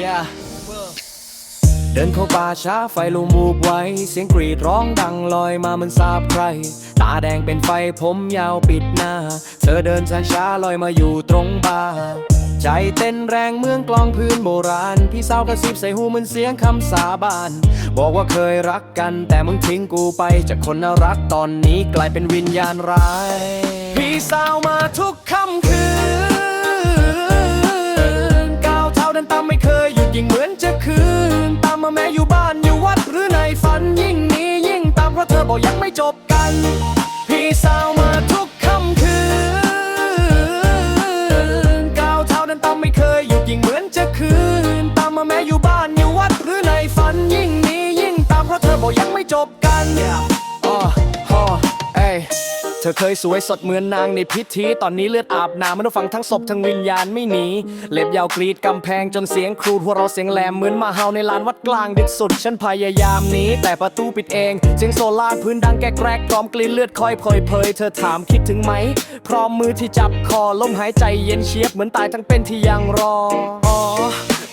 yeah เดินเข้าป่าช้าไฟลุมบูบไว้ เสียงกรีดร้องดังลอยมามันทราบใคร ตาแดงเป็นไฟผมยาวปิดหน้า เธอเดินช้าๆลอยมาอยู่ตรงบาร์ใจเต้นแรงเมืองกลองพื้นโบราณ พี่สาวกระซิบใส่หูเหมันเสียงคำสาบาน บอกว่าเคยรักกันแต่มึงทิ้งกูไป จากคนน่ารักตอนนี้กลายเป็นวิญญาณร้าย พี่สาวมาทุก บอกยังไม่จบกัน พี่สาวมาทุกค่ำคืนก้าวเท้าเดินตามไม่เคยหยุดยิ่งเหมือนจะคืน ตามมาแม้อยู่บ้านอยู่วัดหรือในฝันยิ่งหนี้ยิ่งตามเพราะเธอบอกยังไม่จบกันอ๋อฮอ เธอเคยสวยสดเหมือนนางในพิธี ตอนนี้เลือดอาบน้ำมนุษย์ฟังทั้งศพทั้งวิญญาณไม่หนี เล็บยาวกรีดกำแพงจนเสียงครูดหัวเราเสียงแหลมเหมือนมาเห่าในลานวัดกลางดึกสุด ฉันพยายามหนีแต่ประตูปิดเอง เสียงโซล่าพื้นดังแกรกๆพร้อมกลิ่นเลือดคอยเผยเผยเธอถามคิดถึงไหม พร้อมมือที่จับคอลมหายใจเย็นเชียบเหมือนตายทั้งเป็นที่ยังรออ๋อ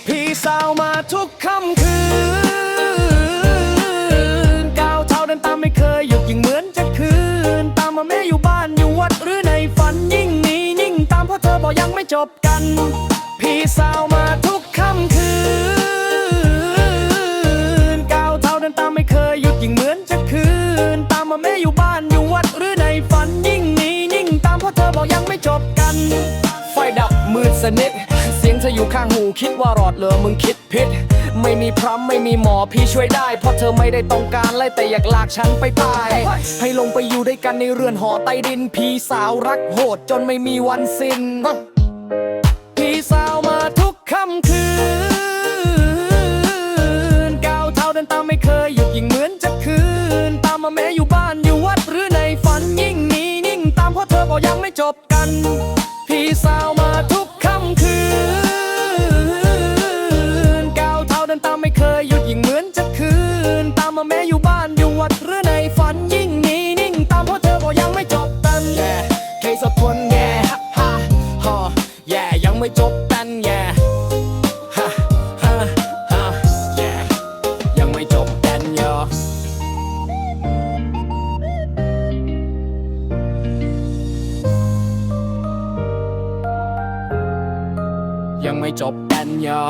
พี่สาวมาทุก จบกัน พี่สาวมาทุกค่ำคืนก้าวเท้าเดินตามไม่เคยหยุดยิ่งเหมือนจะคืน ตามมาแม่อยู่บ้านอยู่วัดหรือในฝันยิ่งหนียิ่งตามเพราะเธอบอกยังไม่จบกัน ไฟดับมืดสนิท เสียงเธออยู่ข้างหูคิดว่ารอดเลยมึงคิดผิดไม่มีพร้ำไม่มีหมอพี่ช่วยได้ เพราะเธอไม่ได้ต้องการไล่แต่อยากลากฉันไปตาย ให้ลงไปอยู่ด้วยกันในเรือนหอใต้ดิน พี่สาวรักโหดจนไม่มีวันสิ้นาแม้อยู่บ้านอยู่วัดหรือในฝันยิ่งหนีนิ่งตามเพราะเธอบอกยังไม่จบกัน พี่สาวมาทุกค่ำคืนก้าวเท้าเดินตามไม่เคยหยุดยิ่งเหมือนจะคืน ตามมาแม้อยู่บ้านอยู่วัดหรือในฝันยิ่งหนีนิ่งตามเพราะเธอบอกยังไม่จบกันแย่เคยสะทวนแย่ฮ่าฮ่าฮ่าแย่ยังไม่จบกันแย่ ไม่จบกันยอ